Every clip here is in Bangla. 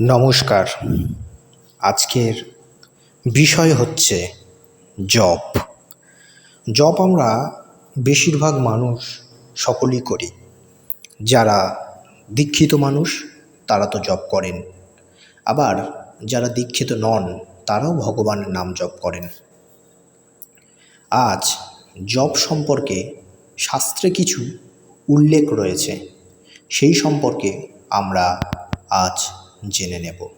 নমস্কার। আজকের বিষয় হচ্ছে জব। জব আমরা বেশিরভাগ মানুষ সকলেই করি। যারা দীক্ষিত মানুষ, তারা তো জব করেন। আবার যারা দীক্ষিত নন, তারাও ভগবানের নাম জপ করেন। আজ জব সম্পর্কে শাস্ত্রে কিছু উল্লেখ রয়েছে। সেই সম্পর্কে আমরা আজ জেনে নেব।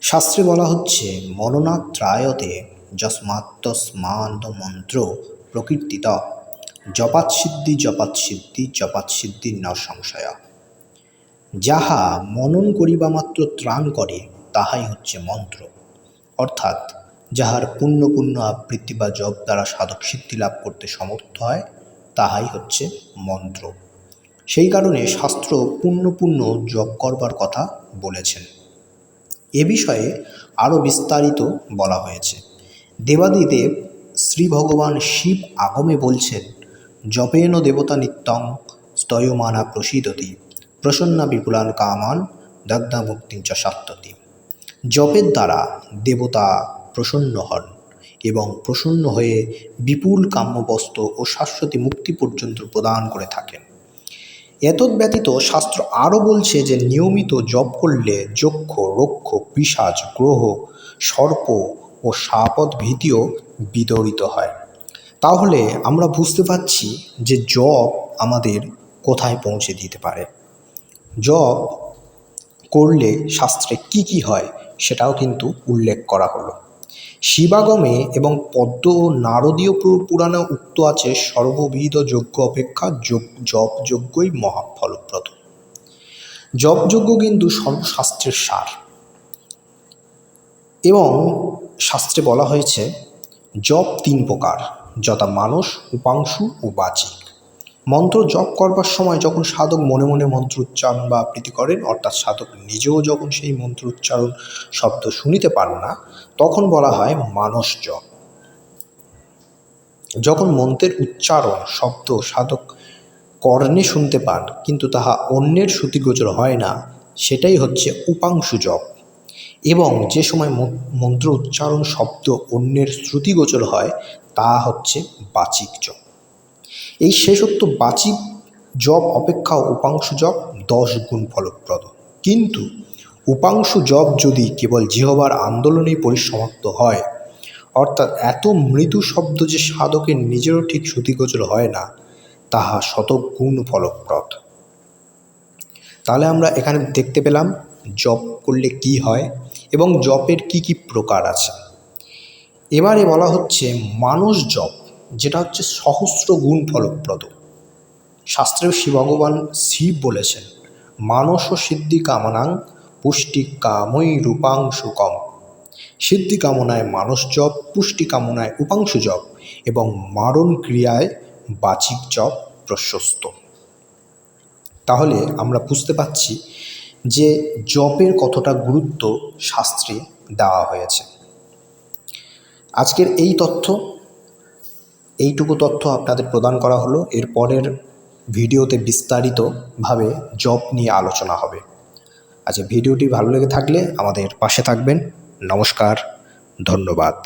শাস্ত্রে বলা হচ্ছে, মননাত্রায়তে যস্মাত্তস্মান্ত মন্ত্র প্রকীর্তিত। জপাত সিদ্ধি জপাত সিদ্ধি জপাত সিদ্ধি ন সংশয়। যাহা মনন করিবা মাত্র ত্রাণ করে, তাহাই হচ্ছে মন্ত্র। অর্থাৎ, যাহার পুণ্য পুণ্য আবৃত্তি বা জপ দ্বারা সাধক সিদ্ধি লাভ করতে সমর্থ হয়, তাহাই হচ্ছে মন্ত্র। সেই কারণে শাস্ত্র পুণ্য পুণ্য জপ করবার কথা বলেছেন। এ বিষয়ে আরও বিস্তারিত বলা হয়েছে। দেবাদিদেব শ্রী ভগবান শিব আগমে বলছেন, জপেন দেবতা নিত্যং স্তয়মানা প্রসিদতি, প্রসন্না বিপুলান কামান দগ্ধা মুক্তিঞ্চ সাত্ততি। জপের দ্বারা দেবতা প্রসন্ন হন এবং প্রসন্ন হয়ে বিপুল কাম্যবস্ত্র ও শাশ্বতী মুক্তি পর্যন্ত প্রদান করে থাকেন। এতদ ব্যতীত শাস্ত্র আরও বলছে যে নিয়মিত জপ করলে যক্ষ, রক্ষ, পিসাজ, গ্রহ, সর্প ও সাপদ ভীতিও বিদরিত হয়। তাহলে আমরা বুঝতে পারছি যে জপ আমাদের কোথায় পৌঁছে দিতে পারে। জপ করলে শাস্ত্রে কি কি হয় সেটাও কিন্তু উল্লেখ করা হলো। শিবাগমে এবং পদ্ম ও নারদীয় পুরাণে উক্ত আছে সর্ববিধ যজ্ঞ অপেক্ষা জপ যজ্ঞই মহাফলপ্রদ জপ যজ্ঞ কিন্তু সর্বশাস্ত্রের সার। এবং শাস্ত্রে বলা হয়েছে, জপ তিন প্রকার, যথা মানস, উপাংশু ও বাচিক। মন্ত্র জপ করবার সময় যখন সাধক মনে মনে মন্ত্র উচ্চারণ বা আবৃত্তি করেন, অর্থাৎ সাধক নিজেও যখন সেই মন্ত্র উচ্চারণ শব্দ শুনিতে পান না, তখন বলা হয় মানস জপ। যখন মন্ত্রের উচ্চারণ, শব্দ সাধক কর্ণে শুনতে পান, কিন্তু তাহা অন্যের শ্রুতিগোচর হয় না, সেটাই হচ্ছে উপাংশু জপ। এবং যে সময় মন্ত্র উচ্চারণ শব্দ অন্যের শ্রুতিগোচর হয়, তা হচ্ছে বাচিক জপ। এই শেষোক্ত বাচিক জপ অপেক্ষা, উপাংশু জপ দশ গুণ ফলপ্রদ। কিন্তু উপাংশু জপ যদি কেবল জিহবার আন্দোলনেই পরিসমাপ্ত হয়, অর্থাৎ এত মৃদু শব্দ যে সাধকের নিজেরও ঠিক শ্রুতিগোচর হয় না, তাহা শতগুণ ফলপ্রদ। তাহলে আমরা এখানে দেখতে পেলাম জপ করলে কি হয় এবং জপের কি কি প্রকার আছে। এবারে বলা হচ্ছে মানুষ জপ যেটা হচ্ছে সহস্র গুণ ফলপ্রদ। শাস্ত্রে শিব ভগবান শিব বলেছেন, মানস সিদ্ধি কামনাং পুষ্টি কামই রূপাংশু কম। সিদ্ধি কামনায় মানস জপ, পুষ্টি কামনায় উপাংশু জপ এবং মারণ ক্রিয়ায় বাচিক জপ প্রশস্ত। তাহলে আমরা বুঝতে পারছি যে জপের কতটা গুরুত্ব শাস্ত্রে দেওয়া হয়েছে। আজকের এই তথ্য এইটুকু তথ্য আপনাদের প্রদান করা হলো। এর পরের ভিডিওতে বিস্তারিতভাবে জব নিয়ে আলোচনা হবে। আচ্ছা ভিডিওটি ভালো লেগে থাকলে আমাদের পাশে থাকবেন। নমস্কার, ধন্যবাদ।